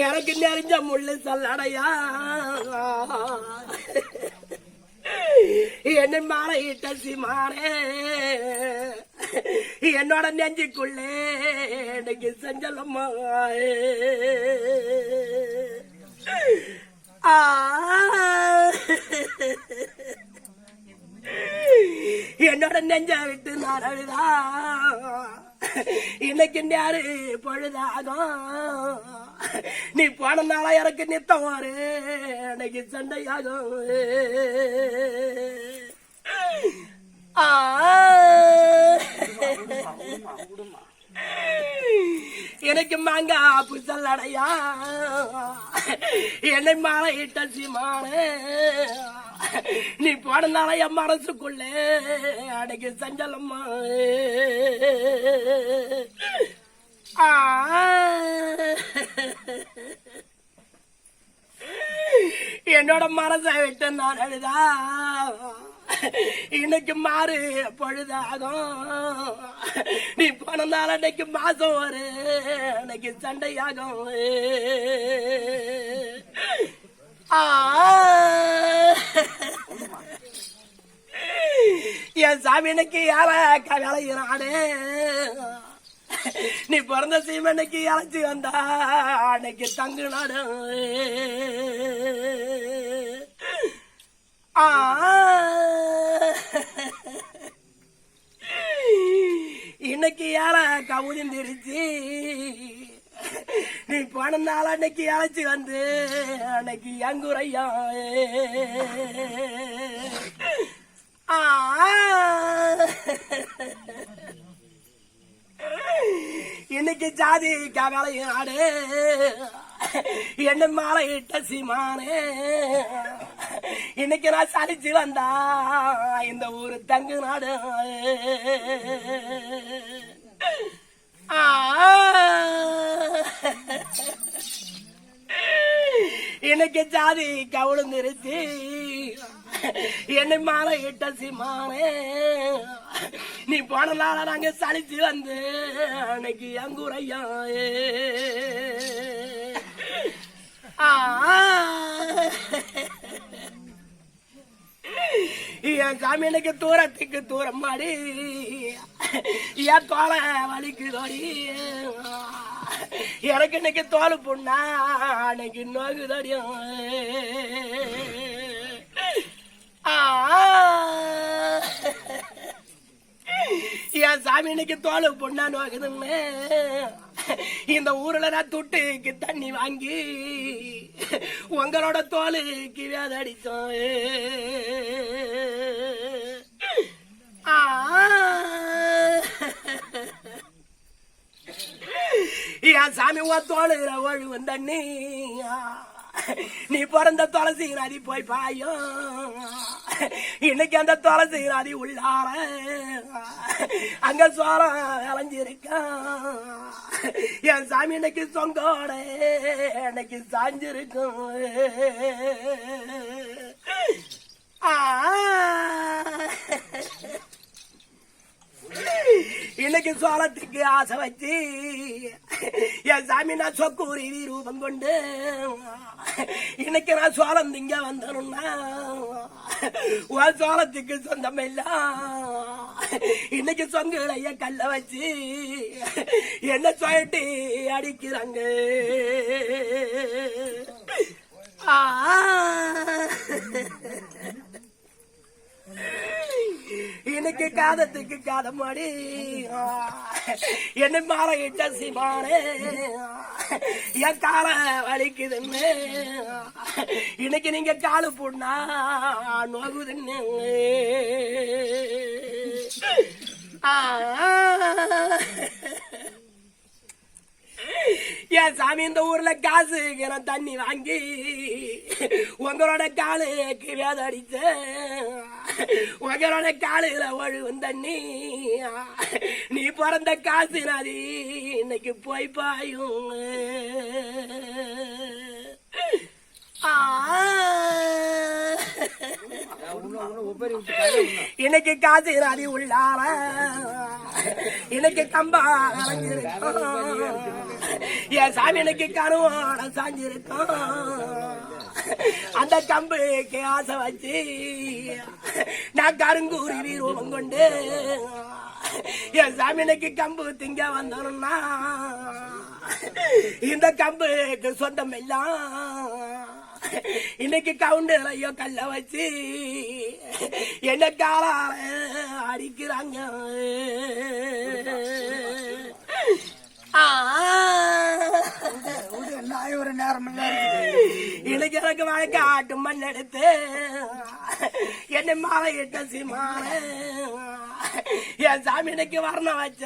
எனக்கு நெறிஞ்ச முள்ளு சல்லடையா என்ன மாலையிட்ட சிமானே என்னோட நெஞ்சுக்குள்ளே எனக்கு செஞ்சலம்மா ஆ என்னோட நெஞ்ச விட்டு நான் அழுதா இன்னைக்கு நேரு பொழுதாகும் நீ போனனால எனக்கு நித்தம் வரு எனக்கு சண்டையாகும் ஆ. எனக்கு மாங்க புசல் அடையா. என்னை மாலையிட்ட சீமானே. நீ போனனால என் மனசுக்குள்ள அடைக்கு சஞ்சலம்மா. என்னோட மனசை விட்டு நான் அழுதா? இன்னைக்கு மாறு பொழுதாகும் நீ போனதால அன்னைக்கு மாசம் வரு இன்னைக்கு சண்டையாகும். ஆ. என் சாமி இன்னைக்கு யார கலையிறானே நீ பிறந்த சீமனைக்கு அழைச்சி வந்தா அன்னைக்கு தங்கு நாடு. ஆ. இன்னைக்கு யார கவுதிந்திருச்சு நீ போனனால அன்னைக்கு அழைச்சி வந்து அன்னைக்கு எங்குரையா ஆ. இன்னைக்கு ஜாதி கவலையாடு என்ன மாலை இட்ட சீமானே. இன்னைக்கு நான் சலிச்சு வந்தா இந்த ஊரு தங்கு நாடு. ஆ. இன்னைக்கு ஜாதி கவுளுந்திருச்சு என்னை மாலை இட்ட சீமானே. நீ போன நாள நாங்க சளிச்சு வந்து அன்னைக்கு அங்குரையா ஆ. என் சாமி எனக்கு தூரத்துக்கு தூரம் மாடி என் தோலை வலிக்குதோடி எனக்கு இன்னைக்கு தோல் புண்ணா அன்னைக்கு நோகுதடியும் ஆ. என் சாமி இன்னைக்கு தோல் பொண்ணா நோக்குதுன்னு இந்த ஊர்ல நான் துட்டுக்கு தண்ணி வாங்கி உங்களோட தோலுக்கு வேத அடிச்சோம் ஆ. என் சாமி உன் தோலுகிற ஒழுவு தண்ணி. நீ பிறந்த துளசி நதி போய் பாயும். இன்னைக்கு அந்த துளசி செய்யறாதி உள்ளார. அங்க சோரம் விளைஞ்சிருக்கான் என் சாமி இன்னைக்கு சொங்கோட இன்னைக்கு சாஞ்சிருக்கும். ஆ. இன்னைக்கு சோளத்துக்கு ஆசை வச்சு என் சாமி நான் சொக்கூரி ரூபம் கொண்டு இன்னைக்கு நான் சோளம் திங்க வந்தனும்னா உன் சோளத்துக்கு சொந்தம் இல்ல இன்னைக்கு சொங்குடைய கல்ல வச்சு என்ன சொல்லிட்டு அடிக்கிறாங்க. ஆ. இன்னைக்கு காதத்துக்கு காதமாடி என்ன மாற இட்ட சிமானே. என் கால வலிக்குதுன்னு. இன்னைக்கு நீங்க காலு புண்ணா நோகுதுன்னு. ஆ. சாமி இந்த ஊர்ல காசு தண்ணி வாங்கி உங்களோட காலு வேத உகரோட உங்களோட காலுல ஒழுவும் தண்ணி நீ பிறந்த காசு நதி இன்னைக்கு போய் பாயும் ஆ. இன்னைக்கு காசு நதி உள்ளார இன்னைக்கு கம்பா என் சாமி எனக்கு கருவாட சாஞ்சிருக்கான் அந்த கம்புக்கு ஆசை வச்சு நான் கருங்கூறி வீரூபம் கொண்டு என் சாமி எனக்கு கம்பு திங்க வந்தோம்னா இந்த கம்புக்கு சொந்தம் எல்லாம் இன்னைக்கு கவுண்டர் ஐயோ கல்ல வச்சு என்ன கால அடிக்கிறாங்க? ஒரு நேரம் இன்னைக்கு எனக்கு வாழ்க்கை ஆட்டு மண் எடுத்து என்ன மாலை இட்ட சீமான. என் சாமி இன்னைக்கு வரணும் வச்ச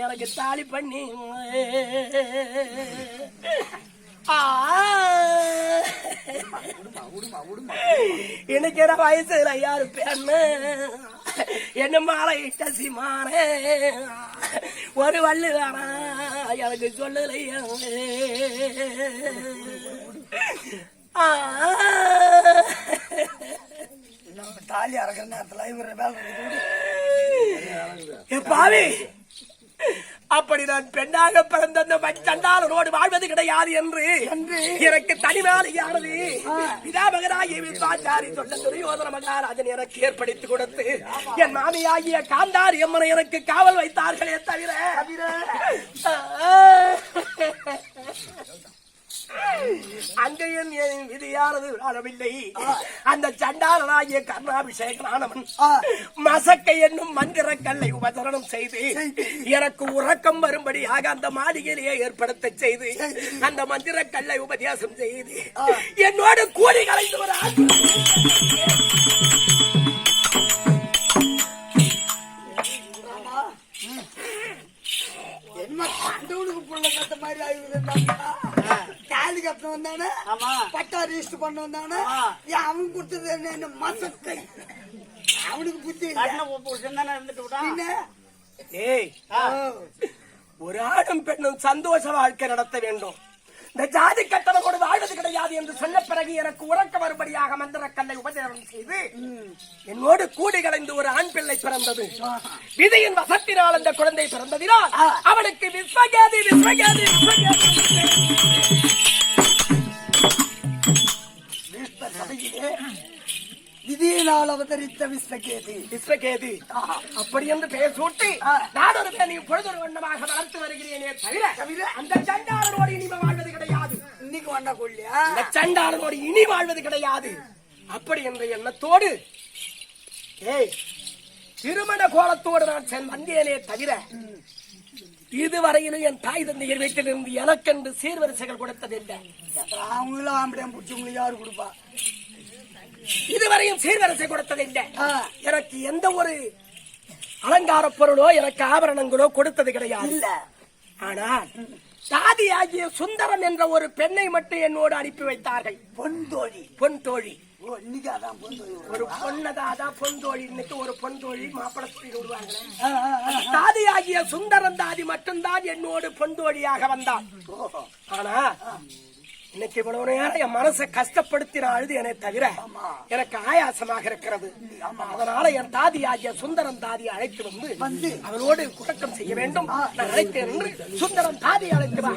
எனக்கு தாலி பண்ணி ஆ. இன்னைக்கு என்ன வயசுல யாரு பெண்ணு? என்ன மாலை இட்ட சீமான? ஒரு வள்ளு வேணா எனக்கு சொல்லலையா. தாலி அறக்கிற நேரத்துல இவர வேலை பாவி! அப்படி நான் பெண்ணாக பிறந்த அந்த மச்சண்டாளனோடு வாழ்வது கிடையாது என்று எனக்கு தனிமாளியானது பிதாமகனாகிய விஸ்வாச்சாரி சொன்ன துரியோதன மகாராஜன் எனக்கு ஏற்படுத்தி கொடுத்து என் மாமியாகிய காந்தாரி அம்மனை எனக்கு காவல் வைத்தார்களே தவிர. அங்கேயும் என் விதியானது வரவில்லை அந்த சண்டாளனாகிய கர்ணாபிஷேகனானவன் மசக்கை என்னும் மந்திர கல்லை உபசரணம் செய்து எனக்கு உறக்கம் வரும்படியாக அந்த மாளிகையிலேயே ஏற்படுத்த செய்து அந்த மந்திர கல்லை உபதேசம் செய்து என்னோட கூலி கலைந்து ஒரு என்ன கண்டவனுக்கு புள்ள கத்த மாதிரி ஆகிவிடுறாங்க தாலி கட்ட வந்தானே பட்டா ரிஜிஸ்டர் பண்ண வந்தானே ஏன் அவன் கொடுத்தது என்ன மசத்தை? அவனுக்கு புத்தி ஒரு ஆணும் பெண்ணும் சந்தோஷ வாழ்க்கை நடத்த வேண்டும். இந்த ஜாதி கட்டணத்தோடு வாழ்வது கிடையாது என்று சொன்ன பிறகு எனக்கு உறக்க வரும்படியாக மந்திர கல்லை உபதேசம் செய்து என்னோடு கூடி கலைந்து ஒரு ஆண் பிள்ளை பிறந்தது. விதியின் வசத்தினால் அந்த குழந்தை பிறந்ததினால் அவனுக்கு விஸ்வகேதி விஸ்வகேதி விஸ்வகேதி. விதியினால் அவதரித்த விஸ்வகேதி. விஸ்வகேதி. அப்படி என்று பெயர் சூட்டி நான் ஒரு பேர் நீ பொழுதொரு வண்ணமாக வளர்த்து வருகிறேனே தவிர தவிர? அந்த சண்டாளனோடு இனிமே வாழ்வது கிடையாது. இன்னைக்கு வந்தா கொள்ளியா? அந்த சண்டாளனோடு இனி வாழ்வது கிடையாது. அப்படி என்ற எண்ணத்தோடு ஏய் திருமண கோலத்தோடு நான் சென் வந்தேனே தவிர இதுவரையிலும் என் தாய் தந்தையர் வீட்டில் இருந்து எனக்கென்று சீர்வரிசைகள் கொடுத்ததில்லை. அவங்களும் ஆம்பளையும் பிடிச்சவங்களுக்கு யாரு கொடுப்பா? இதுவரையும் சீர்வரிசை கொடுத்ததில்லை. எனக்கு எந்த ஒரு அலங்கார பொருளோ எனக்கு ஆபரணங்களோ கொடுத்தது கிடையாது. ஆனால் தாதியாகிய சுந்தரம் என்ற ஒரு பெண்ணை மட்டும் என்னோடு அனுப்பி வைத்தார்கள். பொன் தோழி. பொன் தோழி. ஒரு பொண்ணதாதான் பொன் தோழி. இன்னைக்கு ஒரு பொன் தோழி மாப்பிளத்தை விடுவாங்களே ஆ, ஆ, ஆ. தாதியாகிய சுந்தரம் தாதி மட்டும்தான் என்னோடு பொன் தோழியாக வந்தான். ஆனா இன்னைக்கு இவ்வளவு நேரம் என் மனசை கஷ்டப்படுத்தின அழுது என்னை தவிர எனக்கு ஆயாசமாக இருக்கிறது. அதனால என் தாதி ஆகிய சுந்தரம் தாதியை அழைத்து வந்து வந்து. அவளோடு குறக்கம் செய்ய வேண்டும். நான் அழைத்தேன் என்று சுந்தரம் தாதி அழைத்து வா